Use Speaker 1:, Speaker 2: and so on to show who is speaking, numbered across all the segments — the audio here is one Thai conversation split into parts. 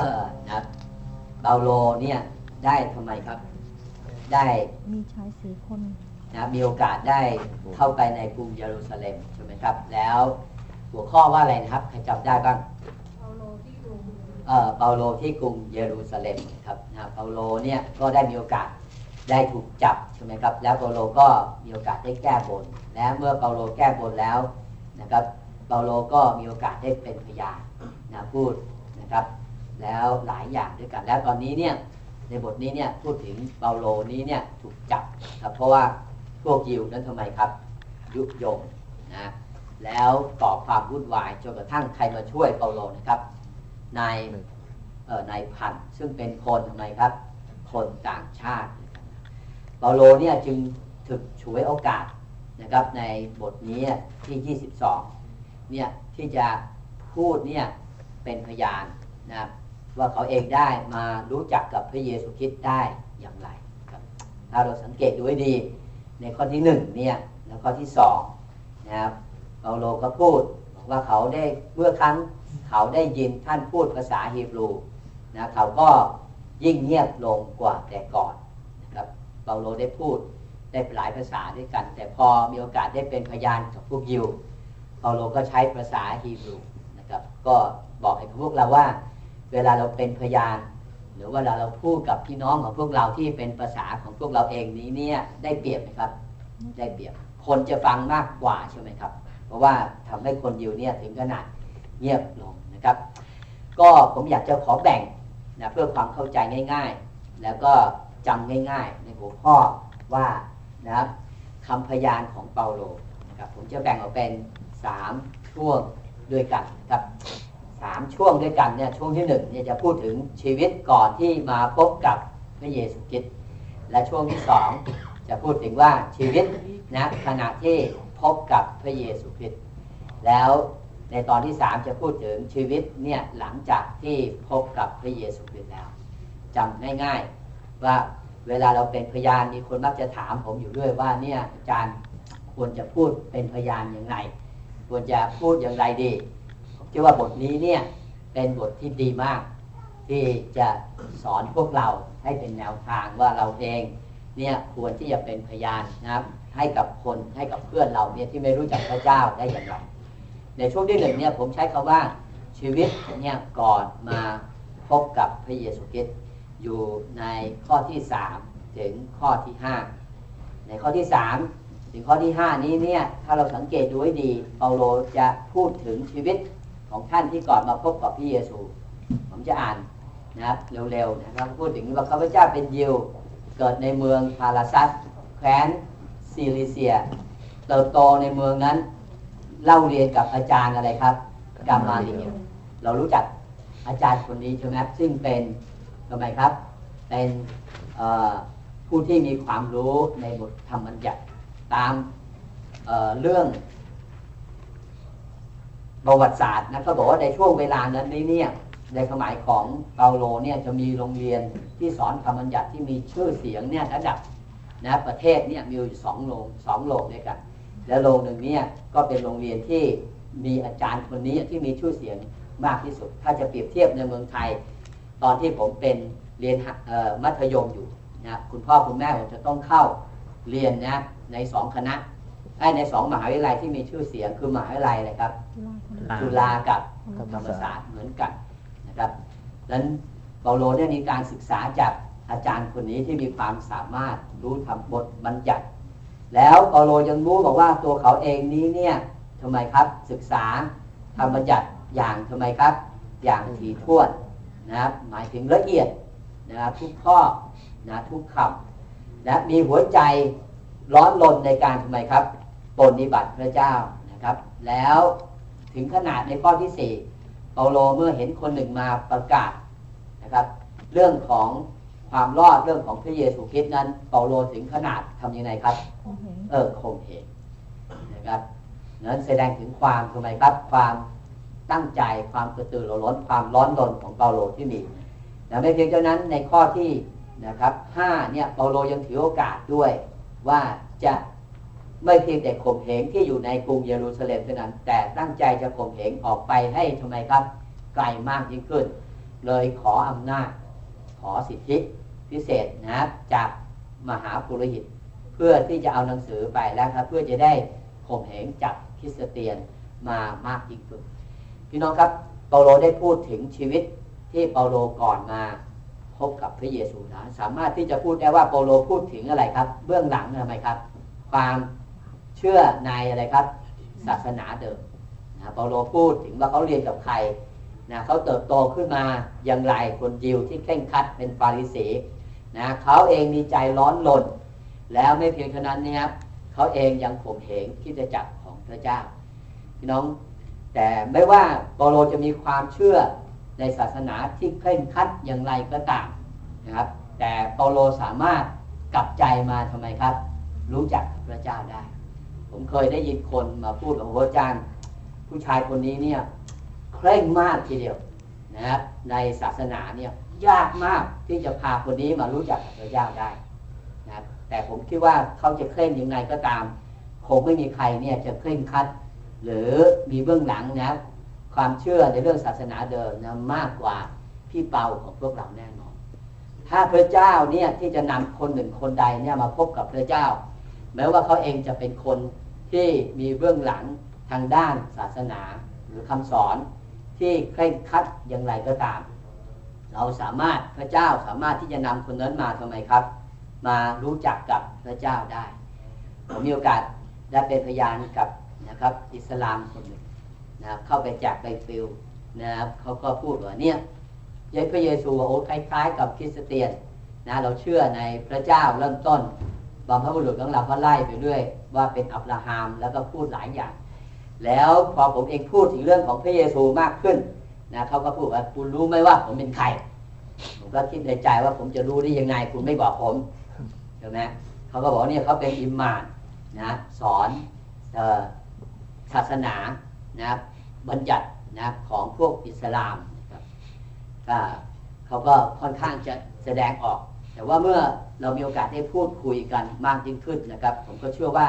Speaker 1: เออนะเปาโลเนี่ยได้ทำไมครับ ได้
Speaker 2: มีชายสี่คน
Speaker 1: นะมีโอกาสได้เข้าไปในกรุงเยรูซาเล็มใช่ไหมครับ แล้วหัวข้อว่าอะไรนะครับใครจำได้บ้าง
Speaker 3: เปาโลที่กรุง
Speaker 1: เอ่อเปาโลที่กรุงเยรูซาเล็มครับนะเปาโลเนี่ยก็ได้มีโอกาสได้ถูกจับใช่ไหมครับ แล้วเปาโลก็มีโอกาสได้แก้บน และเมื่อเปาโลแก้บนแล้วนะครับ เปาโลก็มีโอกาสได้เป็นพยานนะพูดนะครับ แล้วหลายอย่างด้วยกัน แล้วตอนนี้เนี่ยในบทนี้เนี่ยพูดถึงเปาโลนี้เนี่ยถูกจับครับเพราะว่าพวกยิวนั้นทำไมครับยุยงนะแล้วก่อความวุ่นวายจนกระทั่งใครมาช่วยเปาโลนะครับนายเอ่อนายพันซึ่งเป็นคนทำไมครับ คนต่างชาติ เปาโลเนี่ยจึงถึกฉวยโอกาสนะครับในบทนี้ที่ 22เนี่ยที่จะพูดเนี่ยเป็นพยานนะครับ ว่าเขาเองได้มารู้จักกับพระเยซูคริสต์ได้อย่างไรครับถ้าเราสังเกตดูให้ดี ในข้อที่หนึ่งเนี่ยแล้วข้อที่สองนะครับเปาโลก็พูดบอกว่าเขาได้เมื่อครั้งเขาได้ยินท่านพูดภาษาฮีบรูนะเขาก็ยิ่งเงียบลงกว่าแต่ก่อนนะครับเปาโลได้พูดได้หลายภาษาด้วยกัน แต่พอมีโอกาสได้เป็นพยานกับพวกยิวเปาโลก็ใช้ภาษาฮีบรูนะครับก็บอกให้พวกเราว่า เวลาเราเป็นพยาน หรือว่าเวลาเราพูดกับพี่น้องของพวกเราที่เป็นภาษาของพวกเราเองนี้เนี่ยได้เปรียบไหมครับ ได้เปรียบ คนจะฟังมากกว่าใช่ไหมครับ เพราะว่าทำให้คนยิวเนี่ยถึงขนาดเงียบลงนะครับ ก็ผมอยากจะขอแบ่งนะเพื่อความเข้าใจง่าย ๆ แล้วก็จำง่าย ๆ ในหัวข้อว่านะครับคำพยานของเปาโลนะครับผมจะแบ่งออกเป็น 3 ช่วงด้วยกันนะครับ สามช่วงด้วยกันเนี่ยช่วงที่หนึ่งเนี่ยจะพูดถึงชีวิตก่อนที่มาพบกับพระเยซูคริสต์และช่วงที่สองจะพูดถึงว่าชีวิตนะขณะที่พบกับพระเยซูคริสต์แล้วในตอนที่สามจะพูดถึงชีวิตเนี่ยหลังจากที่พบกับพระเยซูคริสต์แล้วจำง่ายๆว่าเวลาเราเป็นพยานมีคนมักจะถามผมอยู่ด้วยว่าเนี่ยอาจารย์ควรจะพูดเป็นพยานอย่างไร ควรจะพูดอย่างไรดี คิดว่าบทนี้เนี่ยเป็นบทที่ดีมาก ที่จะสอนพวกเราให้เป็นแนวทางว่าเราเองเนี่ยควรที่จะเป็นพยานนะครับ ให้กับคนให้กับเพื่อนเราเนี่ยที่ไม่รู้จักพระเจ้าได้อย่างไร ในช่วงที่หนึ่งเนี่ยผมใช้คำว่าชีวิตเนี่ยก่อนมาพบกับพระเยซูคริสต์อยู่ในข้อที่สามถึงข้อที่ห้าในข้อที่สามถึงข้อที่ห้านี้เนี่ยถ้าเราสังเกตดูให้ดีเปาโลจะพูดถึงชีวิต ของท่านที่ก่อนมาพบกับพระเยซู ผมจะอ่านนะครับเร็วๆนะครับพูดถึงว่าข้าพเจ้าเป็นยิวเกิดในเมืองพาราซัสแคว้นซิลิเซีย เติบโตในเมืองนั้นเล่าเรียนกับอาจารย์อะไรครับกามาเลียเรารู้จักอาจารย์คนนี้ใช่ไหมครับซึ่งเป็นทำไมครับ เป็นผู้ที่มีความรู้ในบทธรรมบัญญัติตามเเรื่อง ประวัติศาสตร์นะเขาบอกว่าในช่วงเวลานั้นนี้เนี่ยในสมัยของเปาโลเนี่ยจะมีโรงเรียนที่สอนธรรมบัญญัติที่มีชื่อเสียงเนี่ยระดับนะประเทศเนี่ยมีอยู่สองโรงสองโรงด้วยกัน และโรงหนึ่งเนี่ยก็เป็นโรงเรียนที่มีอาจารย์คนนี้ที่มีชื่อเสียงมากที่สุด ถ้าจะเปรียบเทียบในเมืองไทย ตอนที่ผมเป็นเรียนมัธยมอยู่นะคุณพ่อคุณแม่ผมจะต้องเข้าเรียนนะในสองคณะ ในสองมหาวิทยาลัยที่มีชื่อเสียงคือมหาวิทยาลัยอะไรครับจุฬากับธรรมศาสตร์เหมือนกันนะครับดังนั้นเปาโลเนี่ยมีการศึกษาจากอาจารย์คนนี้ที่มีความสามารถรู้ทำบทบัญญัติ แล้วเปาโลยังรู้บอกว่าตัวเขาเองนี้เนี่ยทำไมครับศึกษาทำบัญญัติอย่างทำไมครับ อย่างถี่ถ้วนนะครับหมายถึงละเอียดนะครับทุกข้อนะทุกคำนะมีหัวใจร้อนรนในการทำไมครับ ปฏิบัติพระเจ้านะครับ แล้วถึงขนาดในข้อที่สี่เปาโลเมื่อเห็นคนหนึ่งมาประกาศนะครับ เรื่องของความรอดเรื่องของพระเยซูคริสต์นั้น เปาโลถึงขนาดทำยังไงครับ เออคงเหงนะครับนั้นแสดงถึงความทำไมครับ ความตั้งใจความกระตือรือร้นความร้อนรนของเปาโลที่มีแต่ไม่เพียงเท่านั้นในข้อที่นะครับห้าเนี่ยเปาโลยังถือโอกาสด้วยว่าจะ ไม่เพียงแต่ข่มเหงที่อยู่ในกรุงเยรูซาเล็มเท่านั้น แต่ตั้งใจจะข่มเหงออกไปให้ทำไมครับ ไกลมากยิ่งขึ้น เลยขออำนาจ ขอสิทธิพิเศษนะครับจากมหาปุโรหิต เพื่อที่จะเอาหนังสือไปแล้วครับ เพื่อจะได้ข่มเหงจับคริสเตียนมามากยิ่งขึ้น พี่น้องครับเปาโลได้พูดถึงชีวิตที่เปาโลก่อนมาพบกับพระเยซูนะสามารถที่จะพูดได้ว่าเปาโลพูดถึงอะไรครับ เบื้องหลังทำไมครับ ความ เชื่อในอะไรครับ ศาสนาเดิมนะเปาโลพูดถึงว่าเขาเรียนกับใครนะเขาเติบโตขึ้นมาอย่างไรคนยิวที่เคร่งครัดเป็นฟาริสีนะเขาเองมีใจร้อนรนแล้วไม่เพียงเท่านั้นนี่ยครับเขาเองยังข่มเหงที่จะจักของพระเจ้าพี่น้องแต่ไม่ว่าเปาโลจะมีความเชื่อในศาสนาที่เคร่งครัดอย่างไรก็ตามนะครับ แต่เปาโลสามารถกลับใจมาทำไมครับ รู้จักพระเจ้าได้ ผมเคยได้ยินคนมาพูดกับพระอาจารย์ผู้ชายคนนี้เนี่ยเคร่งมากทีเดียวนะครับในศาสนาเนี่ยยากมากที่จะพาคนนี้มารู้จักพระเจ้าได้นะแต่ผมคิดว่าเขาจะเคร่งยังไงก็ตามคงไม่มีใครเนี่ยจะเคร่งคัด หรือมีเบื้องหลังนะความเชื่อในเรื่องศาสนาเดิมนะมากกว่าพี่เปาของพวกเราแน่นอน ถ้าพระเจ้าเนี่ยที่จะนำคนหนึ่งคนใดเนี่ยมาพบกับพระเจ้า แม้ว่าเขาเองจะเป็นคนที่มีเบื้องหลังทางด้านศาสนาหรือคำสอนที่เคร่งครัดอย่างไรก็ตาม เราสามารถพระเจ้าสามารถที่จะนำคนนั้นมาทำไมครับ มารู้จักกับพระเจ้าได้ ผมมีโอกาสได้เป็นพยานกับนะครับอิสลามคนหนึ่งนะเข้าไปจากไปฟิลนะครับเขาก็พูดว่าเนี่ยยพระเยซูโอ้คล้ายๆ กับคริสเตียนนะเราเชื่อในพระเจ้าเริ่มต้น บรรพบุรุษของเราก็ไล่ไปเรื่อยว่าเป็นอับราฮัมแล้วก็พูดหลายอย่าง แล้วพอผมเองพูดถึงเรื่องของพระเยซูมากขึ้นนะเขาก็พูดว่าคุณรู้ไหมว่าผมเป็นใครผมก็คิดในใจว่าผมจะรู้ได้ยังไง คุณไม่บอกผมใช่ไหมเขาก็บอกเนี่ยเขาเป็นอิมมานนะสอนศาสนานะบัญญัตินะของพวกอิสลามนะครับก็เขาก็ค่อนข้างจะแสดงออก แต่ว่าเมื่อเรามีโอกาสได้พูดคุยกันมากยิ่งขึ้นนะครับ ผมก็เชื่อว่า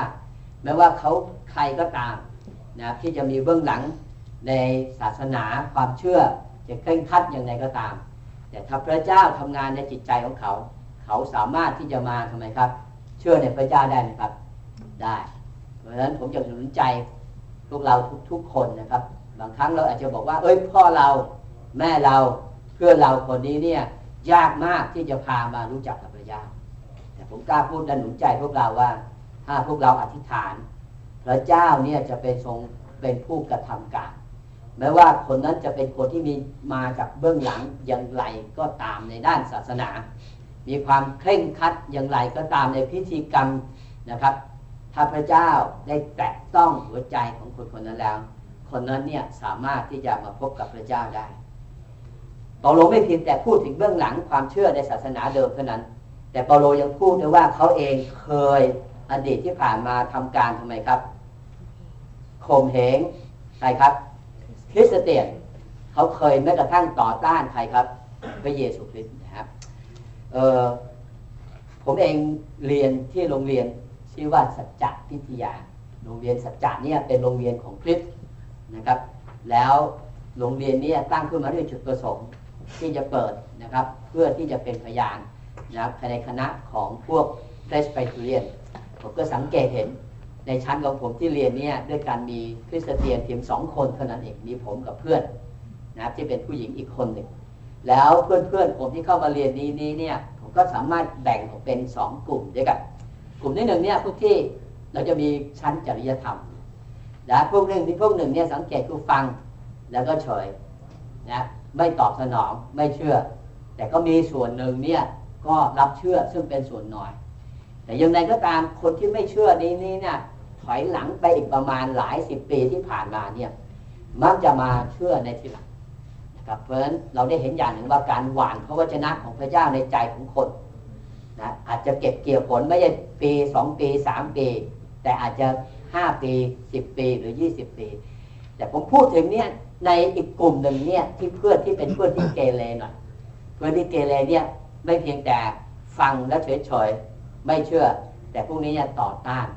Speaker 1: แม้ว่าเขาใครก็ตามนะที่จะมีเบื้องหลังในศาสนาความเชื่อจะเคร่งครัดอย่างไรก็ตาม แต่ถ้าพระเจ้าทำงานในจิตใจของเขา เขาสามารถที่จะมาทำไมครับ เชื่อในพระเจ้าได้ไหมครับ ได้ เพราะฉะนั้นผมจะสนใจพวกเราทุกๆคนนะครับ บางครั้งเราอาจจะบอกว่า เอ้ยพ่อเราแม่เราเพื่อนเราคนนี้เนี่ย ยากมากที่จะพามารู้จักกับพระเจ้าแต่ผมกล้าพูดดันหนุนใจพวกเราว่า ถ้าพวกเราอธิษฐาน พระเจ้าเนี่ยจะเป็นทรงเป็นผู้กระทำการแม้ว่าคนนั้นจะเป็นคนที่มีมาจากเบื้องหลังอย่างไรก็ตามในด้านศาสนา มีความเคร่งครัดอย่างไรก็ตามในพิธีกรรมนะครับ ถ้าพระเจ้าได้แตะต้องหัวใจของคนคนนั้นแล้ว คนนั้นเนี่ยสามารถที่จะมาพบกับพระเจ้าได้ เปาโลไม่เพียงแต่พูดถึงเบื้องหลังความเชื่อในศาสนาเดิมเท่านั้น แต่เปาโลยังพูดด้วยว่าเขาเองเคยอดีตที่ผ่านมาทำการทำไมครับข่มเหงใครครับคริสเตียนเขาเคยแม้กระทั่งต่อต้านใครครับพระเยซูคริสต์นะครับเออผมเองเรียนที่โรงเรียนชื่อว่าสัจจพิทยา โรงเรียนสัจจะเนี่ยเป็นโรงเรียนของคริสต์นะครับ แล้วโรงเรียนนี้ตั้งขึ้นมาด้วยจุดประสงค์ ที่จะเปิดนะครับเพื่อที่จะเป็นพยานนะครับในคณะของพวกเฟสไปเรียนผมก็สังเกตเห็นในชั้นของผมที่เรียนเนี่ยด้วยการมีคริสเตียนเพียงสองคนเท่านั้นเองมีผมกับเพื่อนนะครับที่เป็นผู้หญิงอีกคนหนึ่งแล้วเพื่อนๆผมที่เข้ามาเรียนนี้นี้เนี่ยผมก็สามารถแบ่งออกเป็นสองกลุ่มด้วยกัน กลุ่มที่หนึ่งเนี่ยพวกที่เราจะมีชั้นจริยธรรมนะพวกหนึ่งที่พวกหนึ่งเนี่ยสังเกตคือฟังแล้วก็เฉยนะ ไม่ตอบสนองไม่เชื่อ แต่ก็มีส่วนหนึ่งเนี่ยก็รับเชื่อซึ่งเป็นส่วนน้อย แต่ยังไงก็ตามคนที่ไม่เชื่อนี้นี่เนี่ยถอยหลังไปอีกประมาณหลายสิบปีที่ผ่านมาเนี่ยมักจะมาเชื่อในทีหลังนะครับเพราะฉะนั้นเราได้เห็นอย่างหนึ่งว่าการหวานพระวจนะของพระเจ้าในใจของคนนะอาจจะเก็บเกี่ยวผลไม่ใช่ปีสองปีสามปี แต่อาจจะห้าปีสิบปีหรือยี่สิบปี แต่ผมพูดถึงเนี่ย ในอีกกลุ่มหนึ่งเนี่ยที่เพื่อนที่เป็นเพื่อนที่เกเรหน่อยเพื่อนที่เกเรเนี่ยไม่เพียงแต่ฟังแล้วเฉยๆไม่เชื่อ แต่พวกนี้เนี่ยต่อต้าน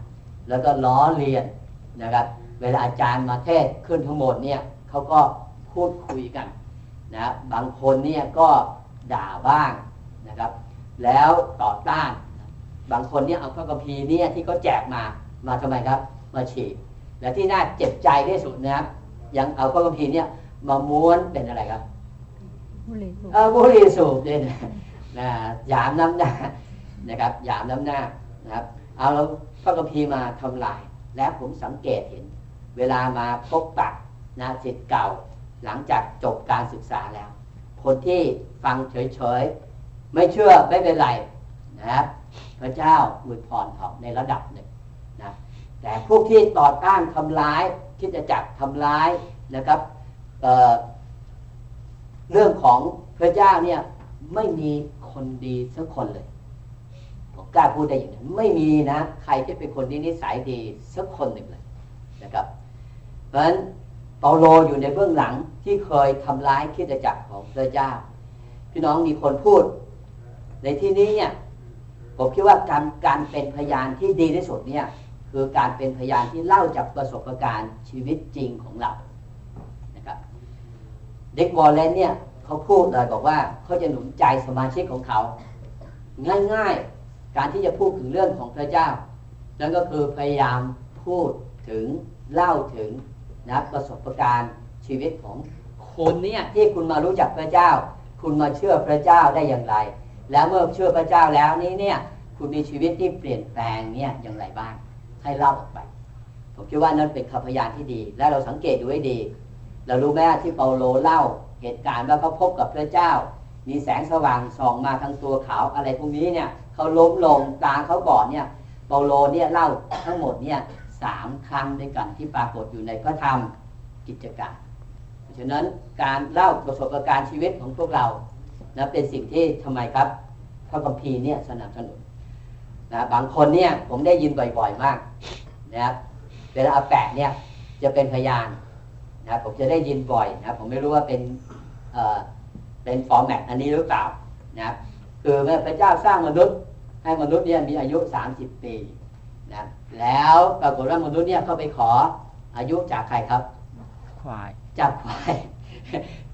Speaker 1: แล้วก็ล้อเลียนนะครับ เวลาอาจารย์มาเทศขึ้นทั้งหมดเนี่ยเขาก็พูดคุยกันนะบางคนเนี่ยก็ด่าบ้างนะครับ แล้วต่อต้าน บางคนเนี่ยเอาพระคัมภีเนี่ยที่เขาแจกมามาทำไมครับ มาฉีกและที่น่าเจ็บใจที่สุดนะครับ ยังเอาพระคัมภีร์เนี่ยมาม้วนเป็นอะไรครับ
Speaker 2: บุหรี่สูบ
Speaker 1: เออบุหรี่สูบเนี่ยนะนะหยามน้ำหน้านะครับหยามน้ำหน้านะครับเอาแล้วพระคัมภีร์มาทำลาย และผมสังเกตเห็น เวลามาพบปะนะสิทธิ์เก่าหลังจากจบการศึกษาแล้ว คนที่ฟังเฉยๆ ไม่เชื่อไม่เป็นไรนะครับพระเจ้าอวยพรเขาในระดับหนึ่งนะแต่พวกที่ต่อต้านทำร้าย คิดจะจักทำร้ายนะครับเเรื่องของพระเจ้าเนี่ยไม่มีคนดีสักคนเลยผมกล้าพูดได้อย่างนั้นไม่มีนะใครที่เป็นคนที่นิสัยดีสักคนหนึ่งเลยนะครับ เพราะฉะนั้นเปาโลอยู่ในเบื้องหลังที่เคยทำร้ายคิดจักรของพระเจ้า พี่น้องมีคนพูด ในที่นี้เนี่ยผมคิดว่าการการเป็นพยานที่ดีที่สุดเนี่ย คือการเป็นพยานที่เล่าจากประสบการณ์ชีวิตจริงของเรานะครับเด็กวอลเลนเนี่ยเขาพูดเลยบอกว่าเขาจะหนุนใจสมาชิกของเขา ง่ายๆ การที่จะพูดถึงเรื่องของพระเจ้า นั่นก็คือพยายามพูดถึงเล่าถึงนะประสบการณ์ชีวิตของคุณเนี่ยที่คุณมารู้จักพระเจ้า คุณมาเชื่อพระเจ้าได้อย่างไร แล้วเมื่อเชื่อพระเจ้าแล้วนี้เนี่ยคุณมีชีวิตที่เปลี่ยนแปลงเนี่ยอย่างไรบ้าง ให้เล่าออกไป ผมคิดว่านั่นเป็นคำพยานที่ดี และเราสังเกตดูให้ดี เรารู้ไหมที่เปาโลเล่าเหตุการณ์ว่าเขาพบกับพระเจ้า มีแสงสว่างส่องมาทางตัวเขาอะไรพวกนี้เนี่ยเขาล้มลงตาเขาบอดเนี่ยเปาโลเนี่ยเล่าทั้งหมดเนี่ยสามครั้งด้วยกันที่ปรากฏอยู่ในพระธรรมกิจการเพราะฉะนั้นการเล่าประสบการณ์ชีวิตของพวกเรานะเป็นสิ่งที่ทำไมครับพระคัมภีร์เนี่ยสนับสนุน นะบางคนเนี่ยผมได้ยินบ่อยๆมากนะครับเวลาอาแปะเนี่ยจะเป็นพยานนะผมจะได้ยินบ่อยนะผมไม่รู้ว่าเป็นเอ่อเป็นฟอร์แมตอันนี้หรือเปล่านะครับคือเมื่อพระเจ้าสร้างมนุษย์ให้มนุษย์เนี่ยมีอายุ 30 ปีนะแล้วปรากฏว่ามนุษย์เนี่ยเขาไปขออายุจากใครครับ
Speaker 4: ควาย
Speaker 1: จากควาย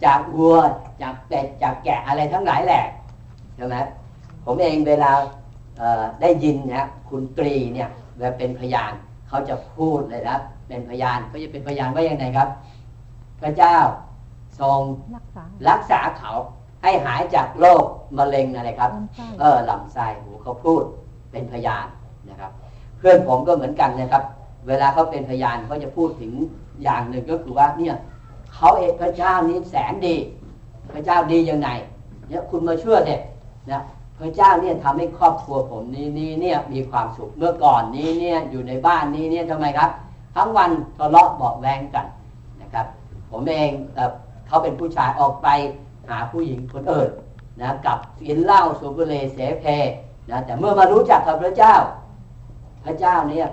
Speaker 1: จากวัว จากเป็ด จากแกะอะไรทั้งหลายแหละใช่ไหมผมเองเวลาเอ่อ ได้ยินนะคุณตรีเนี่ยเวลาเป็นพยานเขาจะพูดเลยนะเป็นพยานเขาจะเป็นพยานว่าอย่างไรครับ พระเจ้าทรง
Speaker 2: รักษา
Speaker 1: รักษาเขาให้หายจากโรคมะเร็งอะไรครับ
Speaker 2: ลำไส้
Speaker 1: เออลำไส้หูเขาพูดเป็นพยานนะครับ เพื่อนผมก็เหมือนกันนะครับ เวลาเขาเป็นพยานเขาจะพูดถึงอย่างหนึ่งก็คือว่าเนี่ยเขาเองพระเจ้านี้แสนดี พระเจ้าดียังไงเนี่ยคุณมาเชื่อเด็นะ พระเจ้าเนี่ยทำให้ครอบครัวผมนี้นี้เนี่ยมีความสุขเมื่อก่อนนี้เนี่ยอยู่ในบ้านนี้เนี่ยทำไมครับ ทั้งวันทะเลาะเบาะแวงกันนะครับ ผมเองเอเขาเป็นผู้ชายออกไปหาผู้หญิงคนอื่นนะกับกินเหล้าสูบบุหรี่เสเพนะแต่เมื่อมารู้จักกับพระเจ้า พระเจ้าเนี่ย